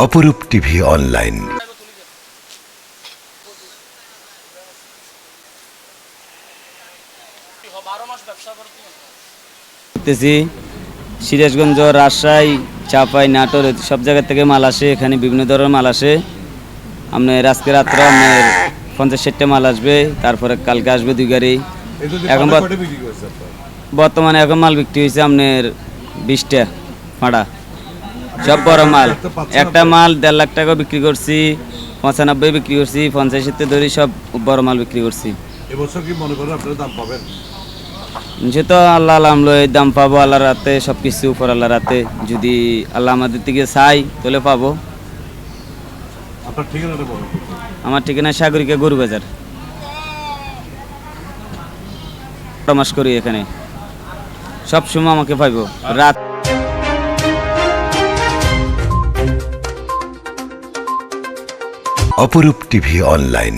অপরূপ TV online. করতেছি সিরাজগঞ্জ, রাজশাহী, চাপাই, নাটোর সব জায়গা থেকে মাল আসে, এখানে বিভিন্ন ধরনের মাল আসে। আপনার আজকে রাত্রে আপনার পঞ্চাশ ষাটটা মাল আসবে, তারপরে কালকে আসবে দুই গাড়ি। এখন বর্তমানে এখন মাল বিক্রি হয়েছে আপনার বিশটা ফাঁড়া সব বড় মাল। একটা মাল দেড় লাখ টাকা বিক্রি করছি পঁচানব্বই বিক্রি করছি পঞ্চাশেতে ধরি সব বড় মাল বিক্রি করছি। এবছর কি মনে করেন আপনারা দাম পাবেন? সে তো আল্লাহ এই দাম পাবো আল্লাহ রাতে সব কিছু উপর আল্লাহ রাতে যদি আল্লাহ আমাদের থেকে চাই তাহলে পাবো। আপনার ঠিকানাটা বলুন। আমার ঠিকানা সাগরিকা গরু বাজার। মাস করি এখানে। সব সময় আমাকে পাইবো। রাত অপরূপ টিভি অনলাইন।